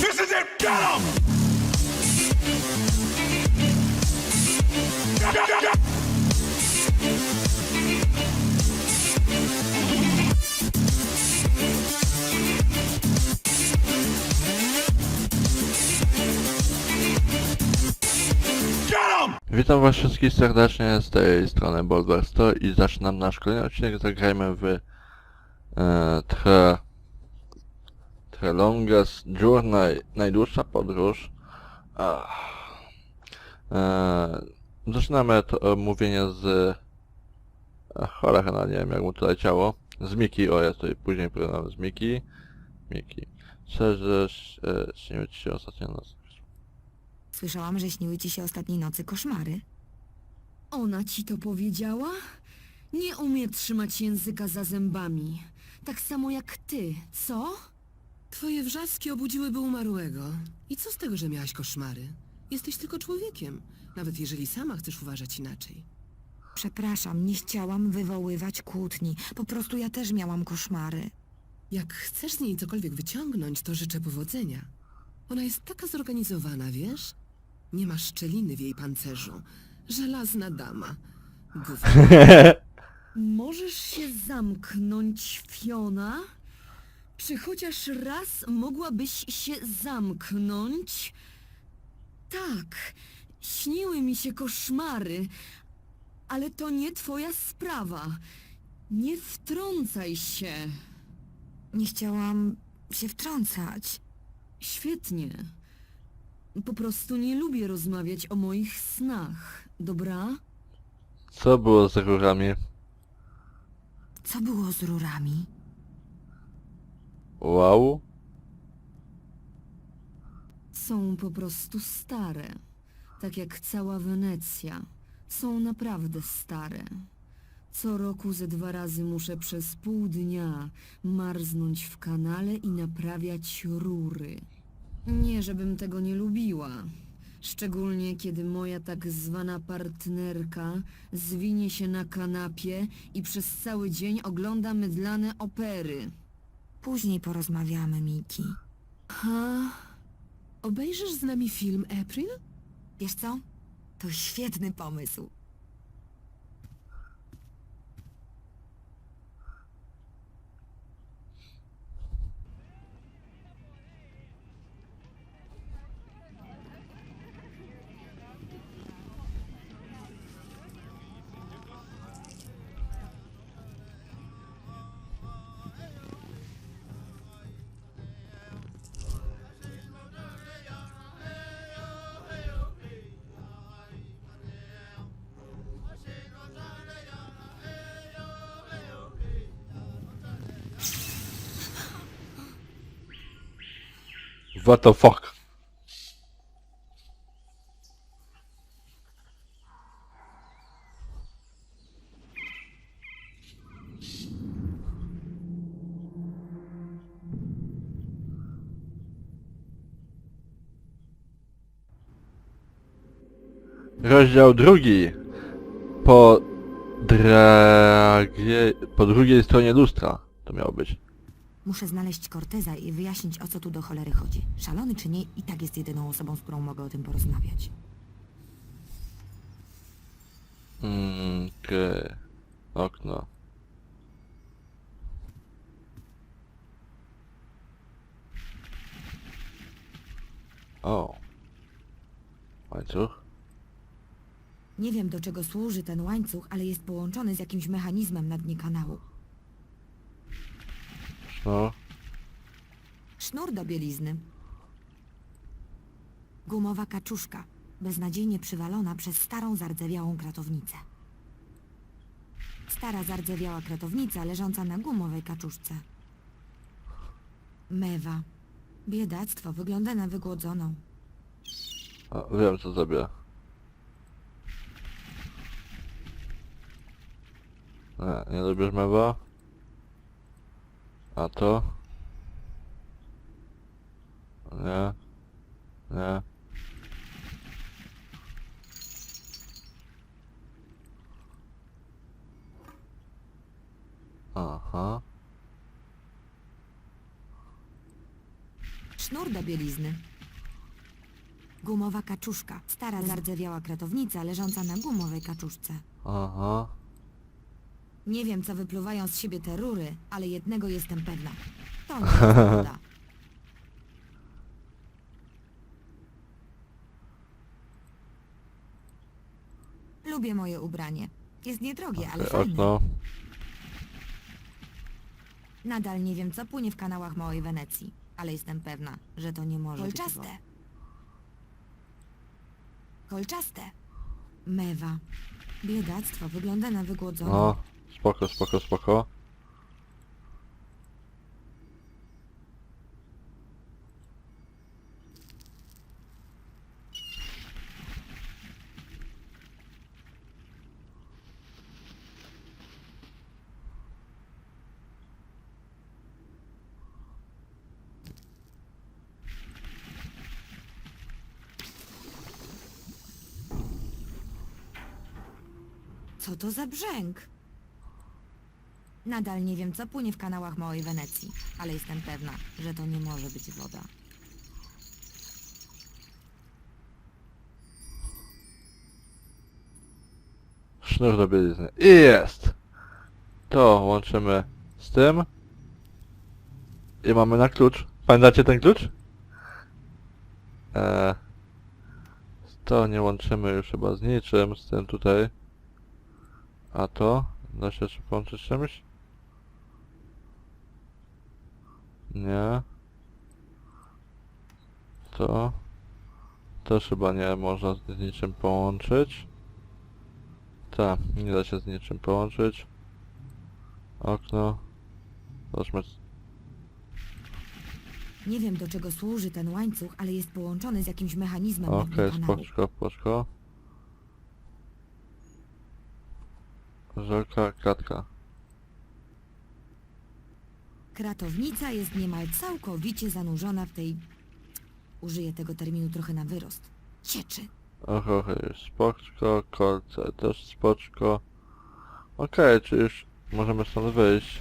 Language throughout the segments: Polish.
This is it! Get him! Witam was wszystkich serdecznie z tej strony Bolver 100 i zaczynam nasz kolejny odcinek. Zagrajmy w e, Tre... Tre Longest Journey, najdłuższa podróż. E, zaczynamy to mówienie z... Ach, cholera, nie wiem jak mu to leciało. Z Miki, o jest tutaj później pogadamy z Miki. Miki. Szerzesz, e, ci się ostatnio noc. Słyszałam, że śniły ci się ostatniej nocy koszmary. Ona ci to powiedziała? Nie umie trzymać języka za zębami. Tak samo jak ty, co? Twoje wrzaski obudziłyby umarłego. I co z tego, że miałaś koszmary? Jesteś tylko człowiekiem, nawet jeżeli sama chcesz uważać inaczej. Przepraszam, nie chciałam wywoływać kłótni. Po prostu ja też miałam koszmary. Jak chcesz z niej cokolwiek wyciągnąć, to życzę powodzenia. Ona jest taka zorganizowana, wiesz? Nie ma szczeliny w jej pancerzu. Żelazna dama. Gówno. Możesz się zamknąć, Fiona? Czy chociaż raz mogłabyś się zamknąć? Tak, śniły mi się koszmary, ale to nie twoja sprawa. Nie wtrącaj się. Nie chciałam się wtrącać. Świetnie. Po prostu nie lubię rozmawiać o moich snach, dobra? Co było z rurami? Co było z rurami? Wow. Są po prostu stare. Tak jak cała Wenecja. Są naprawdę stare. Co roku ze dwa razy muszę przez pół dnia marznąć w kanale i naprawiać rury. Nie, żebym tego nie lubiła. Szczególnie kiedy moja tak zwana partnerka zwinie się na kanapie i przez cały dzień ogląda mydlane opery. Później porozmawiamy, Miki. Ha? Obejrzysz z nami film April? Wiesz co? To świetny pomysł. What the fuck? Rozdział drugi. Po dragie... po drugiej stronie lustra to miało być. Muszę znaleźć Corteza i wyjaśnić, o co tu do cholery chodzi. Szalony czy nie, i tak jest jedyną osobą, z którą mogę o tym porozmawiać. Mm, okej. Okno. O. Łańcuch? Nie wiem, do czego służy ten łańcuch, ale jest połączony z jakimś mechanizmem na dnie kanału. No. Sznur do bielizny. Gumowa kaczuszka, beznadziejnie przywalona przez starą zardzewiałą kratownicę. Stara zardzewiała kratownica leżąca na gumowej kaczuszce. Mewa. Biedactwo, wygląda na wygłodzoną. A, wiem co zrobię. Nie, nie lubisz mewa? A to? Nie. Nie. Aha. Sznur do bielizny. Gumowa kaczuszka. Stara, zardzewiała kratownica leżąca na gumowej kaczuszce. Aha. Nie wiem, co wypluwają z siebie te rury, ale jednego jestem pewna. To nie jest woda. Lubię moje ubranie. Jest niedrogie, ale fajne. okno. Nadal nie wiem, co płynie w kanałach Małej Wenecji, ale jestem pewna, że to nie może Kolczaste. być woda. Kolczaste. Mewa. Biedactwo, wygląda na wygłodzone. No, spoko, spoko, spoko. Co to za brzęk? Nadal nie wiem, co płynie w kanałach Małej Wenecji, ale jestem pewna, że to nie może być woda. Sznur do bielizny. I jest! To łączymy z tym. I mamy na klucz. Pamiętacie ten klucz? Eee, to nie łączymy już chyba z niczym, z tym tutaj. A to? Da się jeszcze połączyć z czymś? Nie. To? Też chyba nie można z niczym połączyć. Tak, nie da się z niczym połączyć. Okno. Zobaczmy. Nie wiem, do czego służy ten łańcuch, ale jest połączony z jakimś mechanizmem Okej, dnie kanału. spoczko, spoczko. Żelka, kratka. Kratownica jest niemal całkowicie zanurzona w tej... Użyję tego terminu trochę na wyrost. Cieczy. Och, już spoczko, kolce też spoczko. Okej, czy już możemy stąd wyjść.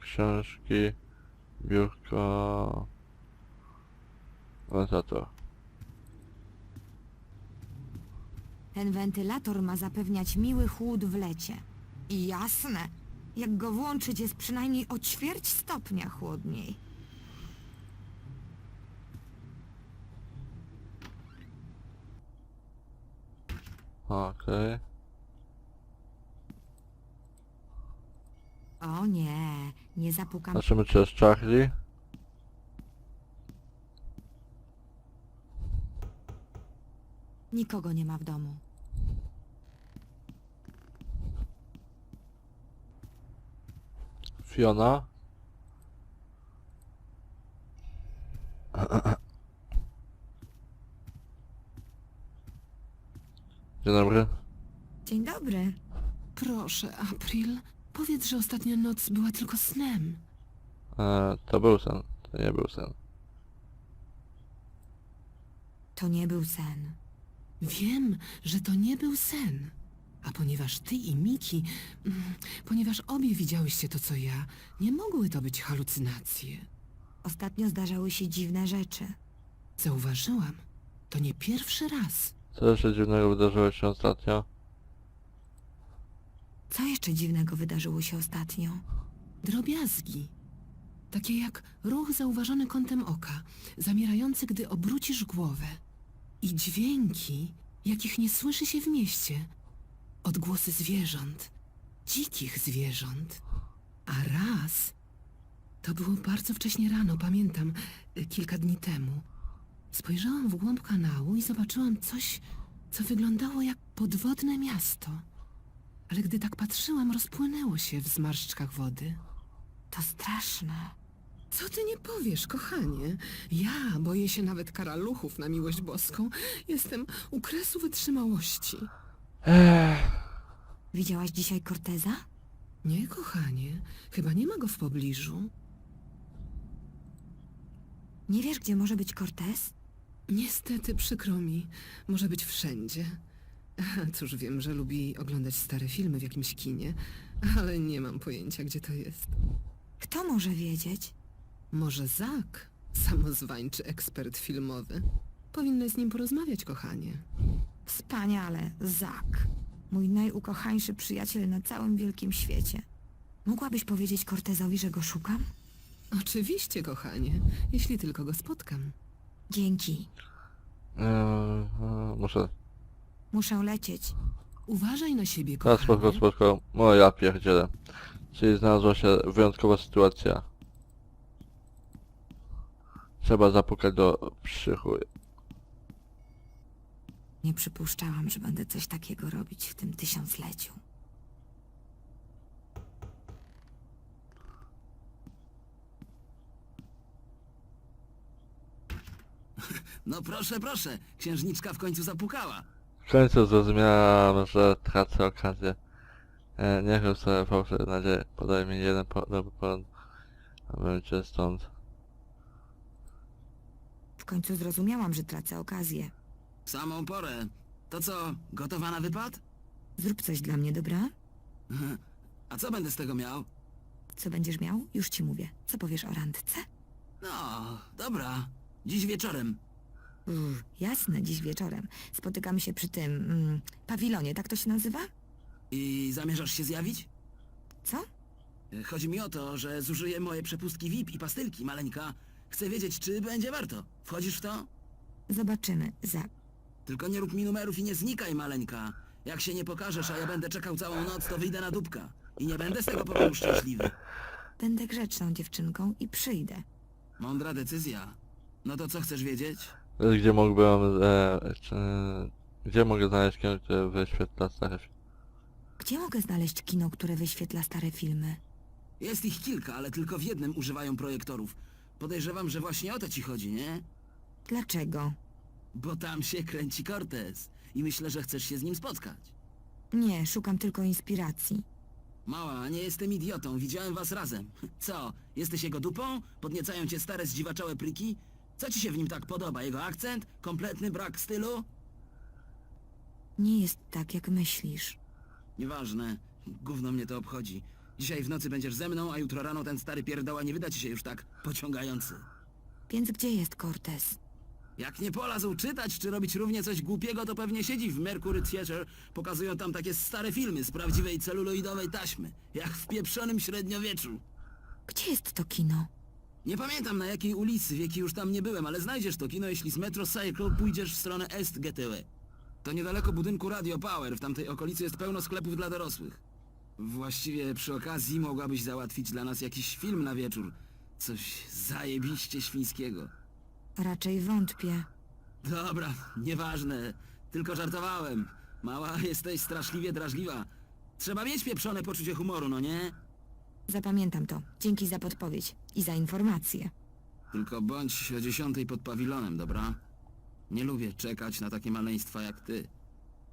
Książki, biurko... Wentylator. Ten wentylator ma zapewniać miły chłód w lecie. I jasne, jak go włączyć jest przynajmniej o ćwierć stopnia chłodniej. Okej. O nie, nie zapukam. Zobaczymy czy jest Charlie. Nikogo nie ma w domu. Fiona. Dzień dobry. Dzień dobry. Proszę, April, powiedz, że ostatnia noc była tylko snem. E, to był sen. To nie był sen. To nie był sen. Wiem, że to nie był sen. A ponieważ ty i Miki, mm, ponieważ obie widziałyście to, co ja, nie mogły to być halucynacje. Ostatnio zdarzały się dziwne rzeczy. Zauważyłam, to nie pierwszy raz. Co jeszcze dziwnego wydarzyło się ostatnio? Co jeszcze dziwnego wydarzyło się ostatnio? Drobiazgi. Takie jak ruch zauważony kątem oka, zamierający, gdy obrócisz głowę. I dźwięki, jakich nie słyszy się w mieście. Odgłosy zwierząt, dzikich zwierząt. A raz, to było bardzo wcześnie rano, pamiętam, y, kilka dni temu. Spojrzałam w głąb kanału i zobaczyłam coś, co wyglądało jak podwodne miasto. Ale gdy tak patrzyłam, rozpłynęło się w zmarszczkach wody. To straszne. Co ty nie powiesz, kochanie? Ja boję się nawet karaluchów na miłość boską. Jestem u kresu wytrzymałości. Widziałaś dzisiaj Corteza? Nie, kochanie, chyba nie ma go w pobliżu. Nie wiesz, gdzie może być Cortez? Niestety przykro mi, może być wszędzie. Cóż, wiem, że lubi oglądać stare filmy w jakimś kinie, ale nie mam pojęcia, gdzie to jest. Kto może wiedzieć? Może Zak, samozwańczy ekspert filmowy? Powinny z nim porozmawiać, kochanie. Wspaniale, Zak. Mój najukochańszy przyjaciel na całym wielkim świecie. Mogłabyś powiedzieć Cortezowi, że go szukam? Oczywiście, kochanie, jeśli tylko go spotkam. Dzięki. Eee, e, muszę... Muszę lecieć. Uważaj na siebie, A, spoko, kochanie. spoko. O ja pierdzielę. Czyli znalazła się wyjątkowa sytuacja. Trzeba zapukać do przychu. Nie przypuszczałam, że będę coś takiego robić w tym tysiącleciu. No proszę, proszę, księżniczka w końcu zapukała. W końcu zrozumiałam, że tracę okazję. E, nie wiem sobie fałszywe nadzieje. Podaj mi jeden po, dobry powód, abym cię stąd. W końcu zrozumiałam, że tracę okazję. W samą porę. To co, gotowa na wypad? Zrób coś dla mnie, dobra? A co będę z tego miał? Co będziesz miał? Już ci mówię. Co powiesz o randce? No, dobra. Dziś wieczorem. Uff, jasne, dziś wieczorem. Spotykamy się przy tym mm, pawilonie, tak to się nazywa? I zamierzasz się zjawić? Co? Chodzi mi o to, że zużyję moje przepustki VIP i pastylki, maleńka. Chcę wiedzieć, czy będzie warto. Wchodzisz w to? Zobaczymy. Za... Tylko nie rób mi numerów i nie znikaj, maleńka. Jak się nie pokażesz, a ja będę czekał całą noc, to wyjdę na dupka. I nie będę z tego powodu szczęśliwy. Będę grzeczną dziewczynką i przyjdę. Mądra decyzja. No to co chcesz wiedzieć? Gdzie mógłbym... E, czy, gdzie mogę znaleźć kino, które wyświetla stare filmy? Gdzie mogę znaleźć kino, które wyświetla stare filmy? Jest ich kilka, ale tylko w jednym używają projektorów. Podejrzewam, że właśnie o to ci chodzi, nie? Dlaczego? Bo tam się kręci Cortez i myślę, że chcesz się z nim spotkać. Nie, szukam tylko inspiracji. Mała, nie jestem idiotą, widziałem was razem. Co, jesteś jego dupą? Podniecają cię stare zdziwaczałe pryki? Co ci się w nim tak podoba? Jego akcent? Kompletny brak stylu? Nie jest tak, jak myślisz. Nieważne, gówno mnie to obchodzi. Dzisiaj w nocy będziesz ze mną, a jutro rano ten stary pierdoła nie wyda ci się już tak pociągający. Więc gdzie jest Cortez? Jak nie polazł czytać czy robić równie coś głupiego, to pewnie siedzi w Mercury Theatre. Pokazują tam takie stare filmy z prawdziwej celuloidowej taśmy. Jak w pieprzonym średniowieczu. Gdzie jest to kino? Nie pamiętam na jakiej ulicy, wieki już tam nie byłem, ale znajdziesz to kino, jeśli z Metro Cycle pójdziesz w stronę Est Getue. To niedaleko budynku Radio Power, w tamtej okolicy jest pełno sklepów dla dorosłych. Właściwie przy okazji mogłabyś załatwić dla nas jakiś film na wieczór. Coś zajebiście świńskiego. Raczej wątpię. Dobra, nieważne. Tylko żartowałem. Mała, jesteś straszliwie drażliwa. Trzeba mieć pieprzone poczucie humoru, no nie? Zapamiętam to. Dzięki za podpowiedź i za informacje. Tylko bądź o dziesiątej pod pawilonem, dobra? Nie lubię czekać na takie maleństwa jak ty.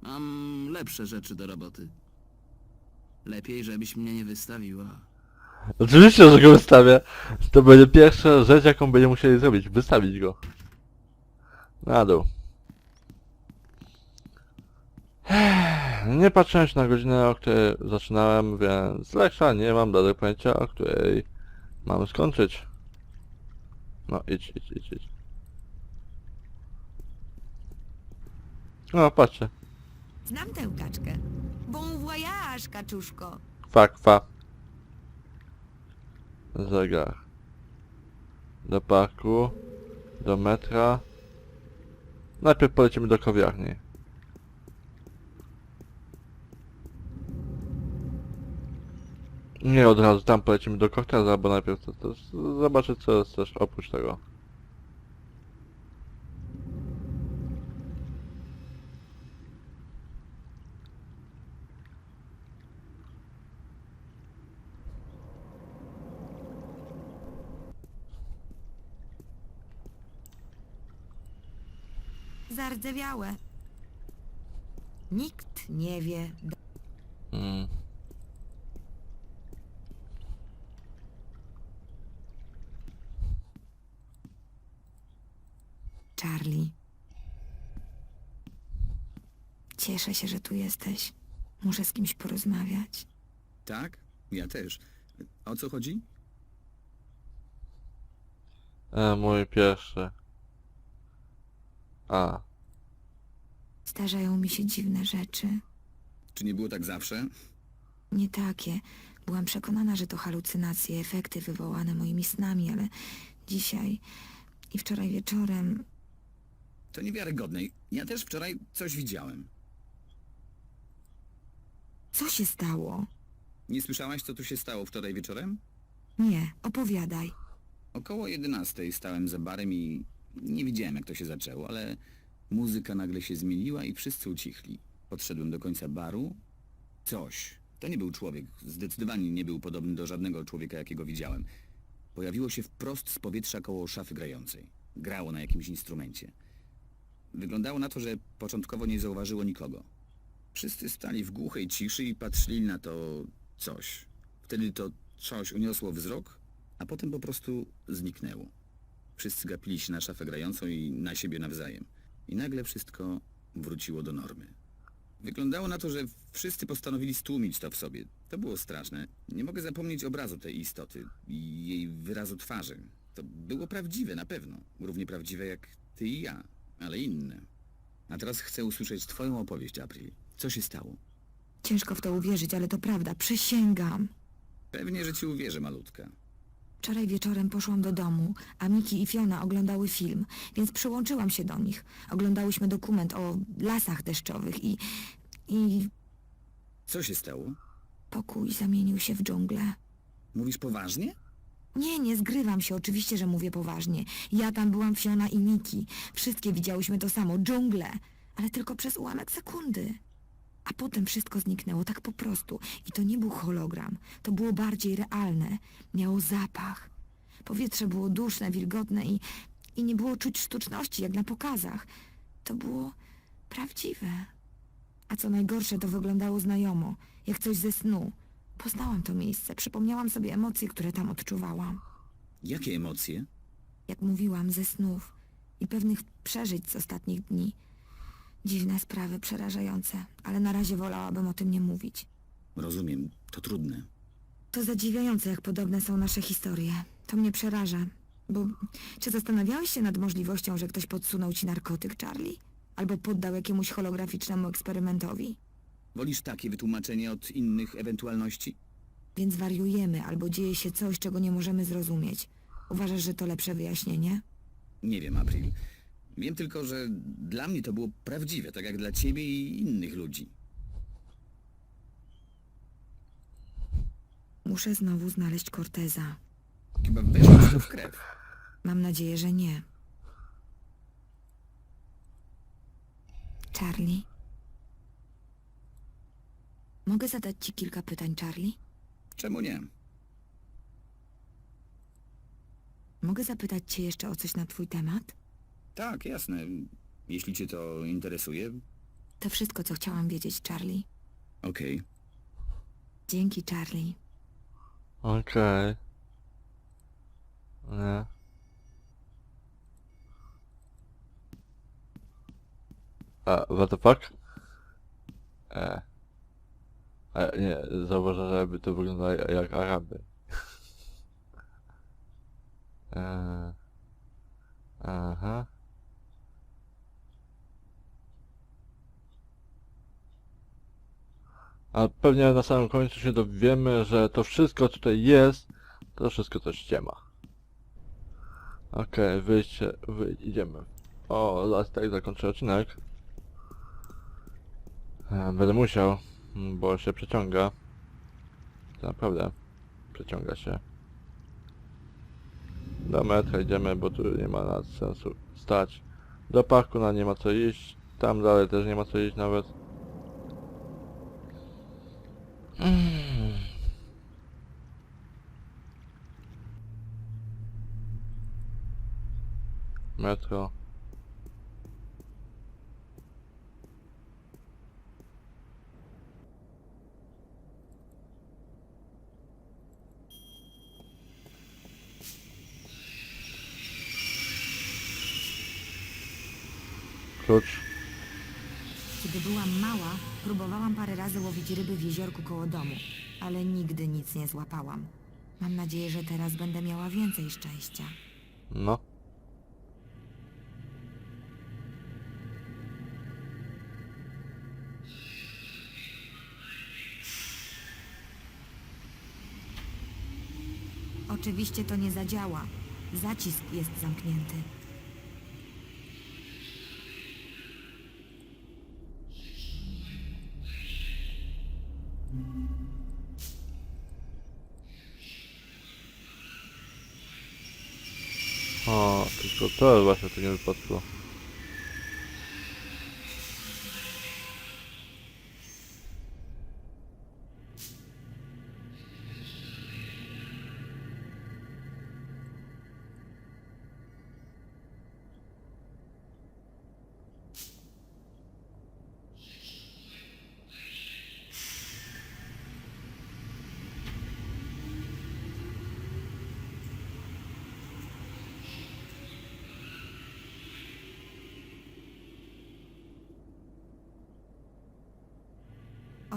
Mam lepsze rzeczy do roboty. Lepiej, żebyś mnie nie wystawiła. Oczywiście, że go wystawię. To będzie pierwsza rzecz, jaką będziemy musieli zrobić. Wystawić go. Na dół. Nie patrzyłem się na godzinę, o której zaczynałem, więc lekcja nie mam dalej pojęcia, o której mamy skończyć. No, idź, idź, idź, idź. No, patrzcie. Znam tę kaczkę. Bon voyage, kaczuszko. Fak, fa. Zegar. Do parku. Do metra. Najpierw polecimy do kawiarni. Nie od razu tam polecimy do Corteza, bo najpierw to, to zobaczyć co jest też oprócz tego. Zardzewiałe. Nikt nie wie. Mm. Charlie. Cieszę Cieszę się, że tu jesteś. Muszę z kimś porozmawiać. Tak? Ja też. O co chodzi? E, mój pierwszy. A, Zdarzają mi się dziwne rzeczy. Czy nie było tak zawsze? Nie takie. Byłam przekonana, że to halucynacje, efekty wywołane moimi snami, ale dzisiaj i wczoraj wieczorem To niewiarygodne. Ja też wczoraj coś widziałem. Co się stało? Nie słyszałaś, co tu się stało wczoraj wieczorem? Nie, opowiadaj. Około 11 stałem za barem i nie widziałem, jak to się zaczęło, ale muzyka nagle się zmieniła i wszyscy ucichli. Podszedłem do końca baru. Coś. To nie był człowiek. Zdecydowanie nie był podobny do żadnego człowieka, jakiego widziałem. Pojawiło się wprost z powietrza koło szafy grającej. Grało na jakimś instrumencie. Wyglądało na to, że początkowo nie zauważyło nikogo. Wszyscy stali w głuchej ciszy i patrzyli na to coś. Wtedy to coś uniosło wzrok, a potem po prostu zniknęło. Wszyscy gapili się na szafę grającą i na siebie nawzajem. I nagle wszystko wróciło do normy. Wyglądało na to, że wszyscy postanowili stłumić to w sobie. To było straszne. Nie mogę zapomnieć obrazu tej istoty i jej wyrazu twarzy. To było prawdziwe na pewno. Równie prawdziwe jak ty i ja, ale inne. A teraz chcę usłyszeć twoją opowieść, April. Co się stało? Ciężko w to uwierzyć, ale to prawda, przysięgam. Pewnie, że ci uwierzę, malutka. Wczoraj wieczorem poszłam do domu, a Miki i Fiona oglądały film, więc przyłączyłam się do nich. Oglądałyśmy dokument o lasach deszczowych i... i Co się stało? pokój zamienił się w dżunglę. Mówisz poważnie? Nie, nie zgrywam się, oczywiście, że mówię poważnie. Ja tam byłam Fiona i Miki. Wszystkie widziałyśmy to samo, dżunglę, ale tylko przez ułamek sekundy. A potem wszystko zniknęło tak po prostu. I to nie był hologram, to było bardziej realne. Miało zapach. Powietrze było duszne, wilgotne i, i nie było czuć sztuczności, jak na pokazach. To było prawdziwe. A co najgorsze, to wyglądało znajomo, jak coś ze snu. Poznałam to miejsce, przypomniałam sobie emocje, które tam odczuwałam. Jakie emocje? Jak mówiłam, ze snów i pewnych przeżyć z ostatnich dni. Dziwne sprawy, przerażające, ale na razie wolałabym o tym nie mówić. Rozumiem, to trudne. To zadziwiające, jak podobne są nasze historie. To mnie przeraża. Bo czy zastanawiałeś się nad możliwością, że ktoś podsunął ci narkotyk, Charlie? Albo poddał jakiemuś holograficznemu eksperymentowi? Wolisz takie wytłumaczenie od innych ewentualności? Więc wariujemy, albo dzieje się coś, czego nie możemy zrozumieć. Uważasz, że to lepsze wyjaśnienie? Nie wiem, April. Wiem tylko, że dla mnie to było prawdziwe, tak jak dla ciebie i innych ludzi. Muszę znowu znaleźć Corteza. Chyba weszło ci to w krew. Mam nadzieję, że nie. Charlie? Mogę zadać ci kilka pytań, Charlie? Czemu nie? Mogę zapytać cię jeszcze o coś na twój temat? Tak, jasne. Jeśli cię to interesuje, To wszystko, co chciałam wiedzieć, Charlie. okej. Dzięki, Charlie. okej. Nie. A, what the fuck? E. E, nie, zauważę, żeby to wyglądało jak Araby. e. Aha. A pewnie na samym końcu się dowiemy, że to wszystko tutaj jest, to wszystko to ściema. Okej, wyjście, wy, idziemy. O, zaraz tak zakończę odcinek. E, Będę musiał, bo się przeciąga. Naprawdę przeciąga się. Do metra idziemy, bo tu nie ma sensu stać. Do parku na nie ma co iść. Tam dalej też nie ma co iść nawet. Mm. Metro. Klucz. Kiedy byłam mała, próbowałam parę razy łowić ryby w jeziorku koło domu, ale nigdy nic nie złapałam. Mam nadzieję, że teraz będę miała więcej szczęścia. No. Oczywiście to nie zadziała. Zacisk jest zamknięty. To właśnie w takim wypadku.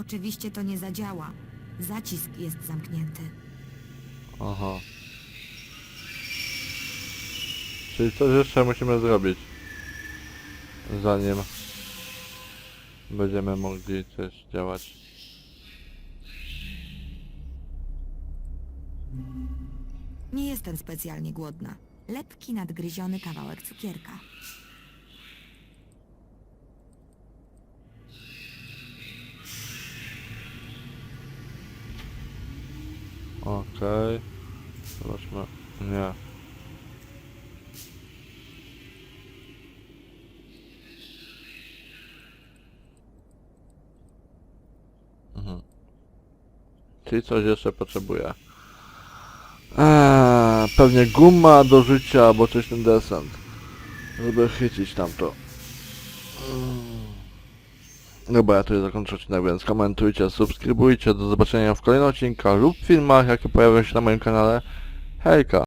Oczywiście to nie zadziała. Zacisk jest zamknięty. Aha. Czyli coś jeszcze musimy zrobić. Zanim będziemy mogli coś działać. Nie jestem specjalnie głodna. Lepki nadgryziony kawałek cukierka. Okej. Zobaczmy. Nie. Mhm. Czyli coś jeszcze potrzebuję. Eee, pewnie guma do życia albo coś ten desant. Żeby chycić tamto. Mm. Dobra, ja tu zakończę odcinek, więc komentujcie, subskrybujcie, do zobaczenia w kolejnych odcinkach lub filmach, jakie pojawią się na moim kanale. Hejka!